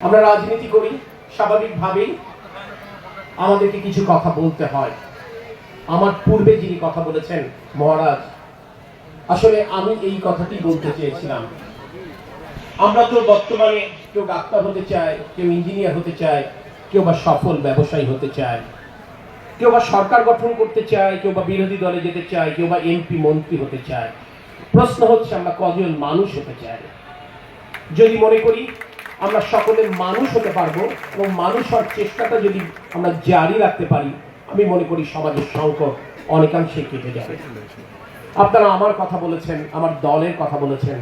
আমরা রাজনীতি করি, স্বাভাবিকভাবেই আমাদেরকে কিছু কথা বলতে হয়। আমার পূর্বে যিনি কথা বলেছেন, মহারাজ, আসলে আমি এই কথাটি বলতে চেয়েছিলাম। আমরা তো বর্তমানে কেউ ডাক্তার হতে চায়, কেউ ইঞ্জিনিয়ার হতে চায়, কেউ বা সফল ব্যবসায়ী হতে চায়, কেউ বা সরকার গঠন করতে চায়, কেউ বা বিরোধী দলে যেতে চায়, কেউ বা এমপি, মন্ত্রী হতে চায়। প্রশ্ন হচ্ছে আমরা কজন মানুষ হতে চাই। যদি মনে করি আমরা সকলের মানুষ হতে পারব এবং মানুষ হওয়ার চেষ্টাটা যদি আমরা জারি রাখতে পারি আমি মনে করি সমাজের সংকট অনেকাংশে কেটে যাবে। আপনারা আমার কথা বলেছেন আমার দলের কথা বলেছেন।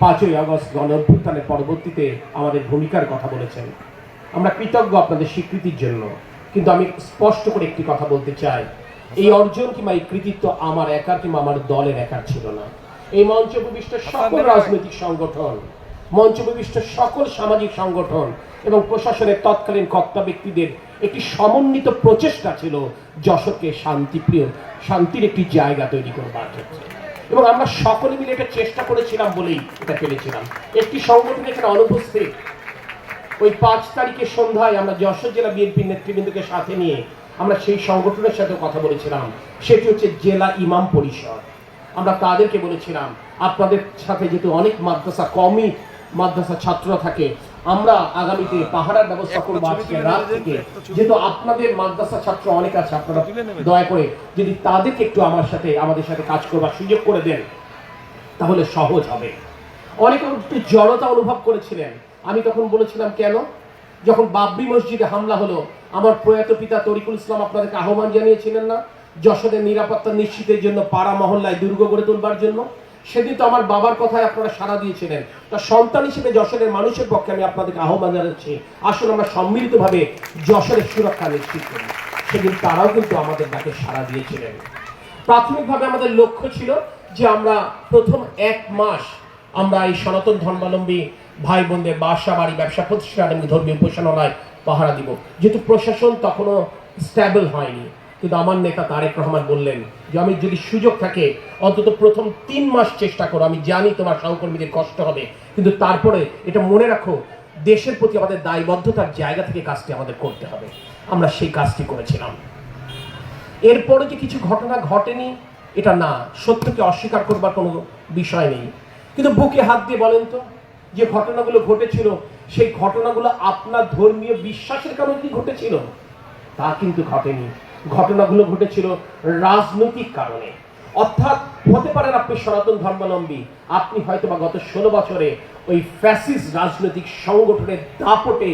পাঁচই আগস্ট গণ অভ্যুত্থানের পরবর্তীতে আমাদের ভূমিকার কথা বলেছেন। আমরা কৃতজ্ঞ আপনাদের স্বীকৃতির জন্য। কিন্তু আমি স্পষ্ট করে একটি কথা বলতে চাই। এই অর্জন কিংবা এই কৃতিত্ব আমার একার কিংবা আমার দলের একার ছিল না। এই মঞ্চ উপবিষ্ট সকল রাজনৈতিক সংগঠন মঞ্চ উপবিষ্ট সকল সামাজিক সংগঠন এবং প্রশাসনের তৎকালীন কর্তা ব্যক্তিদের একটি সমন্বিত প্রচেষ্টা ছিল যশোরকে শান্তিপ্রিয়, শান্তির একটি জায়গা তৈরি করবার ক্ষেত্রে। এবং আমরা সকলে মিলে এটা চেষ্টা করেছিলাম বলেই এটা পেরেছিলাম একটি সংগঠন এখানে অনুপস্থিত। ওই পাঁচ তারিখের সন্ধ্যায় আমরা যশোর জেলা বিএনপির নেতৃবৃন্দকে সাথে নিয়ে আমরা সেই সংগঠনের সাথে কথা বলেছিলাম। সেটি হচ্ছে জেলা ইমাম পরিষদ। আমরা তাদেরকে বলেছিলাম, আপনাদের সাথে যেহেতু অনেক মাদ্রাসা কমই মাদ্রাসা ছাত্ররা থাকে। আমরা আগামীতে পাহাড়ার ব্যবস্থা করব আজকে রাত থেকে। যেহেতু আপনাদের মাদ্রাসা ছাত্র অনেক আছে আপনারা দয়া করে যদি তাদেরকে একটু আমার সাথে আমাদের সাথে কাজ করবার সুযোগ করে দেন তাহলে সহজ হবে। অনেকে একটু জড়তা অনুভব করেছিলেন। আমি তখন বলেছিলাম কেন? যখন বাবরি মসজিদে হামলা হলো আমার প্রয়াত পিতা তরিকুল ইসলাম আপনাদেরকে আহ্বান জানিয়েছিলেন না যশোরের নিরাপত্তা নিশ্চিতের জন্য পাড়া মহল্লায় দুর্গ গড়ে তুলবার জন্য? সেদিন তো আমার বাবার কথায় আপনারা সাড়া দিয়েছিলেন। তা সন্তান হিসেবে যশোরের মানুষের পক্ষে আমি আপনাদেরকে আহ্বান জানাচ্ছি আসলে আমরা সম্মিলিতভাবে যশোরের সুরক্ষা নিশ্চিত করি। সেদিন তারাও কিন্তু আমাদের ডাকে সাড়া দিয়েছিলেন। প্রাথমিকভাবে আমাদের লক্ষ্য ছিল যে আমরা প্রথম এক মাস আমরা এই সনাতন ধর্মাবলম্বী ভাই বোনদের বাসা, বাড়ি, ব্যবসা প্রতিষ্ঠান এবং ধর্মীয় উপাসনালয় পাহারা দিব। যেহেতু প্রশাসন তখনও স্ট্যাবল হয়নি। কিন্তু আমার নেতা তারেক রহমান বললেন যে, আমি যদি সুযোগ থাকে, অন্তত প্রথম তিন মাস চেষ্টা করো। আমি জানি তোমার সহকর্মীদের কষ্ট হবে, কিন্তু তারপরে এটা মনে রাখো, দেশের প্রতি আমাদের দায়বদ্ধতার জায়গা থেকে কাজটি আমাদের করতে হবে। আমরা সেই কাজটি করেছিলাম। এরপরে যে কিছু ঘটনা ঘটেনি, এটা না, সত্যকে অস্বীকার করবার কোনো বিষয় নেই। কিন্তু বুকে হাত দিয়ে বলেন তো, যে ঘটনাগুলো ঘটেছিল, সেই ঘটনাগুলো আপনার ধর্মীয় বিশ্বাসের কারণে কি ঘটেছিল? তা কিন্তু ঘটেনি। ঘটনাগুলো ঘটেছিল রাজনৈতিক কারণে। অর্থাৎ হতে পারেন আপনি সনাতন ধর্মাবলম্বী, আপনি হয়তো বা গত ষোলো বছরে ওই ফ্যাসিস রাজনৈতিক সংগঠনের দাপটে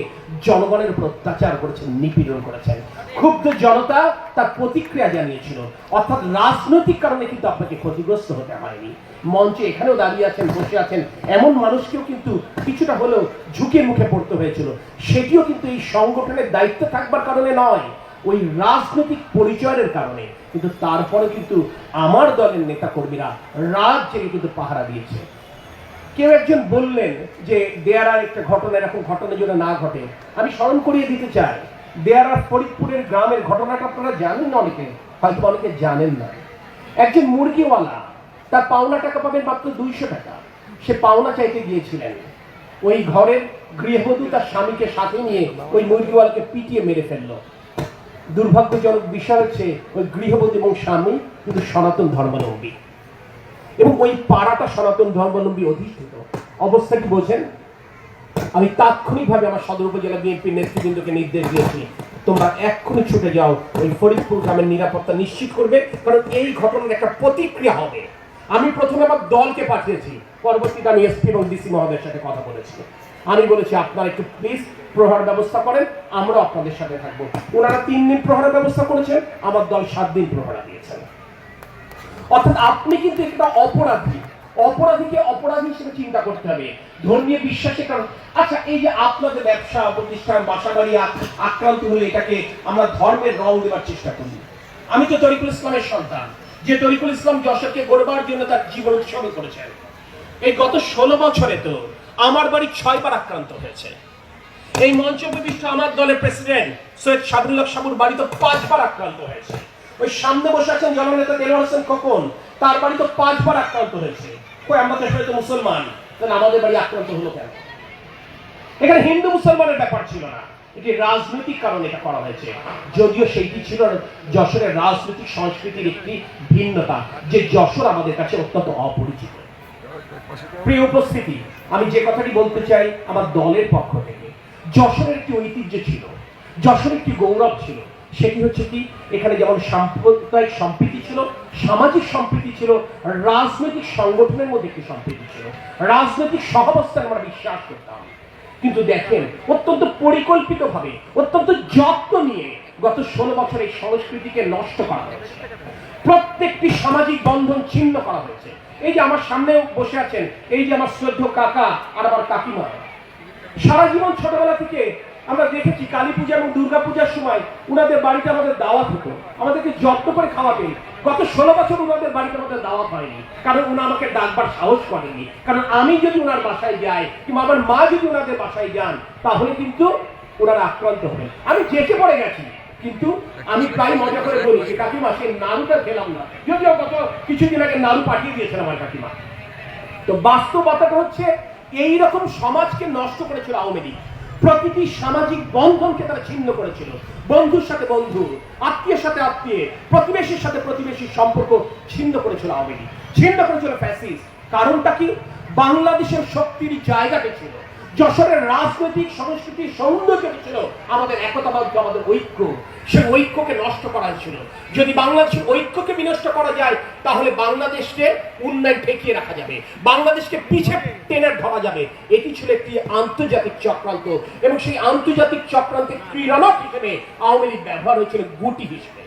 জনগণের উপর অত্যাচার করেছেন, নিপীড়ন করেছেন। ক্ষুব্ধ জনতা তার প্রতিক্রিয়া জানিয়েছিল। অর্থাৎ রাজনৈতিক কারণে কিন্তু আপনাকে ক্ষতিগ্রস্ত হতে হয়নি মঞ্চে এখানেও দাঁড়িয়ে আছেন, বসে আছেন এমন মানুষকেও কিন্তু কিছুটা হলেও ঝুঁকির মুখে পড়তে হয়েছিল। সেটিও কিন্তু এই সংগঠনের দায়িত্ব থাকবার কারণে নয়। ওই রাজনৈতিক পরিচয়ের কারণে। কিন্তু তারপরে কিন্তু আমার দলের নেতা কর্মীরা রাত জেগে কিন্তু পাহারা দিয়েছে। কেউ একজন বললেন যে দেয়ারার একটা ঘটনা, এরকম ঘটনা যেন না ঘটে। আমি স্মরণ করিয়ে দিতে চাই দেয়ারার ফরিদপুরের গ্রামের ঘটনাটা আপনারা জানেন না অনেকে? হয়তো অনেকে জানেন না। একজন মুরগিওয়ালা, তার পাওনা টাকা পাবেন মাত্র দুইশো টাকা। সে পাওনা চাইতে গিয়েছিলেন। ওই ঘরের গৃহবধূ তার স্বামীকে সাথে নিয়ে ওই মুরগিওয়ালাকে পিটিয়ে মেরে ফেলল। দুর্ভাগ্যজনক বিষয় হচ্ছে ওই গৃহবধূ এবং স্বামী কিন্তু সনাতন ধর্মাবলম্বী। এবং ওই পাড়াটা সনাতন ধর্মাবলম্বী অধিষ্ঠিত। অবস্থা কি বোঝেন? আমি তাৎক্ষণিকভাবে আমার সদর উপজেলা বিএনপির নেতৃবৃন্দকে নির্দেশ দিয়েছি, তোমরা এক্ষুনি ছুটে যাও, ওই ফরিদপুর গ্রামের নিরাপত্তা নিশ্চিত করবে, কারণ এই ঘটনার একটা প্রতিক্রিয়া হবে। আমি প্রথমে আমার দলকে পাঠিয়েছি, পরবর্তীতে আমি এসপি এবং ডিসি মহোদয়ের সাথে কথা বলেছি। আমি বলেছি, আপনারা একটু প্লিজ প্রহর ব্যবস্থা করেন আমরা আপনাদের সাথে থাকব। ওনারা তিন দিন প্রহরের ব্যবস্থা করেছেন, আমার দল সাত দিন প্রহরা দিয়েছেন। অর্থাৎ আপনি কিন্তু একটা অপরাধী। অপরাধীকে অপরাধী হিসেবে চিন্তা করতে হবে। ধর্মীয় বিশ্বাসের কারণ আচ্ছা এই যে আপনাদের ব্যবসা, প্রতিষ্ঠান, বাসাবাড়ি আ- আক্রান্ত হলে এটাকে আমরা ধর্মের রং দেওয়ার চেষ্টা করি। আমি তো তরিকুল ইসলামের সন্তান। যে তরিকুল ইসলাম যশোরকে গড়বার জন্য তার জীবন উৎসর্গ করেছেন। এই গত ষোলো বছরে তো আমার বাড়ি ছয়বার আক্রান্ত হয়েছে। এই মঞ্চ উপবিষ্ট আমার দলের প্রেসিডেন্ট সৈয়দ সাবরুল্লাহ সাবুর বাড়ি তো পাঁচবার আক্রান্ত হয়েছে। ওই সামনে বসে আছেন জননেতা দেলোয়ার হোসেন খোকন, তার বাড়ি তো পাঁচবার আক্রান্ত হয়েছে। কই, আমরা তো তো মুসলমান আমাদের বাড়ি আক্রান্ত হলো কেন? এখানে হিন্দু মুসলমানের ব্যাপার ছিল না। এটি রাজনৈতিক কারণে এটা করা হয়েছে। যদিও সেইটি ছিল যশোরের রাজনৈতিক সংস্কৃতির একটি ভিন্নতা, যে যশোর আমাদের কাছে অত্যন্ত অপরিচিত। প্রিয় উপস্থিতি, আমি যে কথাটি বলতে চাই আমার দলের পক্ষ থেকে যশোরের একটি ঐতিহ্য ছিল, যশোরের একটি গৌরব ছিল। সেটি হচ্ছে কি, এখানে যেমন সাম্প্রদায়িক সম্প্রীতি ছিল, সামাজিক সম্প্রীতি ছিল, রাজনৈতিক সংগঠনের মধ্যে একটি সম্প্রীতি ছিল। রাজনৈতিক সহাবস্থায় আমরা বিশ্বাস করতাম। কিন্তু দেখেন, অত্যন্ত পরিকল্পিতভাবে, অত্যন্ত যত্ন নিয়ে গত ষোলো বছর এই সংস্কৃতিকে নষ্ট করা হয়েছে। প্রত্যেকটি সামাজিক বন্ধন ছিন্ন করা হয়েছে। এই যে আমার সামনে বসে আছেন, এই যে আমার শ্রদ্ধ কাকা আর আমার কাকিমা সারা জীবন ছোটবেলা থেকে আমরা দেখেছি কালী পূজা এবং দুর্গা পূজার সময় উনাদের বাড়িতে আমাদের দাওয়াত হতো। আমাদেরকে যত্ন করে খাওয়াতেন গত ষোলো বছর উনাদের বাড়িতে আমাদের দাওয়াত হয়নি। কারণ উনি আমাকে ডাকবার সাহস করেনি কারণ আমি যদি উনার বাসায় যাই কিংবা আমার মা যদি উনাদের বাসায় যান, তাহলে কিন্তু ওনারা আক্রান্ত হবেন। আমি যেতে পড়ে গেছি, কিন্তু আমি প্রায় মজা করে বলি যে, কাকিমা, সেই নাড়ুটা খেলাম না। যদিও গত কিছুদিন আগে নাড়ু পাঠিয়ে দিয়েছেন আমার কাকিমা। তো বাস্তবতাটা হচ্ছে এই রকম সমাজকে নষ্ট করেছিল আওয়ামী লীগ। প্রতিটি সামাজিক বন্ধনকে তারা ছিন্ন করেছিল। বন্ধুর সাথে বন্ধু, আত্মীয়ের সাথে আত্মীয়, প্রতিবেশীর সাথে প্রতিবেশীর সম্পর্ক ছিন্ন করেছিল আওয়ামী লীগ। ছিন্ন করেছিল ফ্যাসিস কারণটা কি? বাংলাদেশের শক্তির জায়গাটা ছিল। যশোরের রাজনৈতিক, সংস্কৃতির সৌন্দর্য ছিল? আমাদের একতাবাদ আমাদের ঐক্য। সে ঐক্যকে নষ্ট করা ছিল যদি বাংলাদেশের ঐক্যকে বিনষ্ট করা যায়, তাহলে বাংলাদেশকে উন্নয়ন ঠেকিয়ে রাখা যাবে। বাংলাদেশকে পিছে টেনে ধরা যাবে। এটি ছিল একটি আন্তর্জাতিক চক্রান্ত এবং সেই আন্তর্জাতিক চক্রান্তের ক্রীড়নক হিসেবে আওয়ামী লীগ ব্যবহার হয়েছিল গুটি হিসেবে।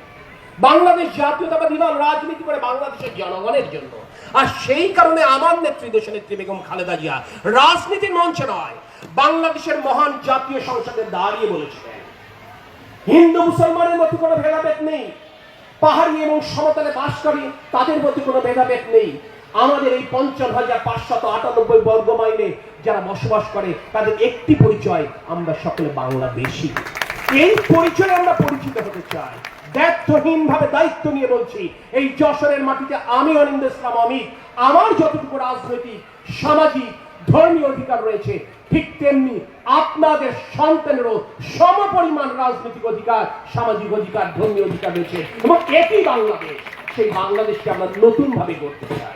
বাংলাদেশ জাতীয়তাবাদী দল রাজনীতি করে বাংলাদেশের জনগণের জন্য। আর সেই কারণে আমার নেত্রী দেশ নেত্রী বেগম খালেদা জিয়া রাজনীতির মঞ্চে নয়, বাংলাদেশের মহান জাতীয় সংসদে দাঁড়িয়ে বলেছিলেন হিন্দু, মুসলমানের মধ্যে কোনো ভেদাভেদ নেই। পাহাড়ি এবং সমতলে বাসকারী, তাদের মধ্যে কোনো ভেদাভেদ নেই। আমাদের এই পঞ্চাশ হাজার পাঁচশত আটানব্বই বর্গ মাইলে যারা বসবাস করে, তাদের একটি পরিচয়, আমরা সকলে বাংলাদেশি। এই পরিচয়ে আমরা পরিচিত হতে চাই। ব্যর্থহীন ভাবে দায়িত্ব নিয়ে বলছি, এই যশোরের মাটিতে আমি অনিন্দ ইসলাম অমিত, আমার যতটুকু রাজনৈতিক, সামাজিক, ধর্মীয় অধিকার রয়েছে, ঠিক তেমনি আপনাদের সন্তানেরও সমপরিমাণ রাজনৈতিক অধিকার, সামাজিক অধিকার, ধর্মীয় অধিকার রয়েছে এবং এটি বাংলাদেশ। সেই বাংলাদেশকে আমরা নতুন ভাবে গড়তে চাই।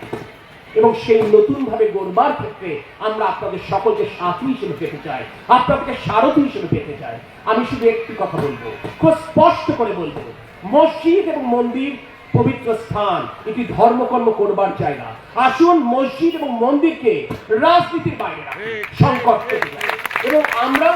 এবং সেই নতুন ভাবে গড়বার ক্ষেত্রে আমরা আপনাদের সকলকে সাথী হিসেবে পেতে চাই, আপনাদেরকে সারথী হিসেবে পেতে চাই। আমি শুধু একটি কথা বলব, খুব স্পষ্ট করে বলব মসজিদ এবং মন্দির পবিত্র স্থান। এটি ধর্মকর্ম করবার জায়গা। আসুন মসজিদ এবং মন্দিরকে রাজনীতির বাইরে সংকট এবং আমরা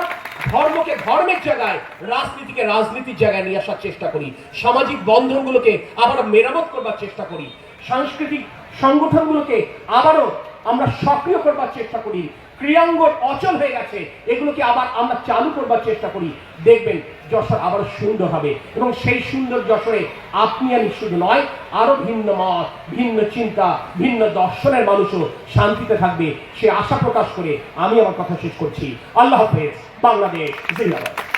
ধর্মকে ধর্মের জায়গায় রাজনীতিকে রাজনীতির জায়গায় নিয়ে আসার চেষ্টা করি। সামাজিক বন্ধনগুলোকে আবার মেরামত করবার চেষ্টা করি। সাংস্কৃতিক সংগঠনগুলোকে আবারও আমরা সক্রিয় করবার চেষ্টা করি। ক্রিয়াঙ্গন অচল হয়ে গেছে। এগুলোকে আবার আমরা চালু করবার চেষ্টা করি। দেখবেন যশোর আবার সুন্দর হবে এবং সেই সুন্দর যশোরে আপনি আমি শুধু নয়, আরও ভিন্ন মত, ভিন্ন চিন্তা, ভিন্ন দর্শনের মানুষও শান্তিতে থাকবে সে আশা প্রকাশ করে আমি আমার কথা শেষ করছি। আল্লাহ হাফেজ, বাংলাদেশ, জিন্দাবাদ।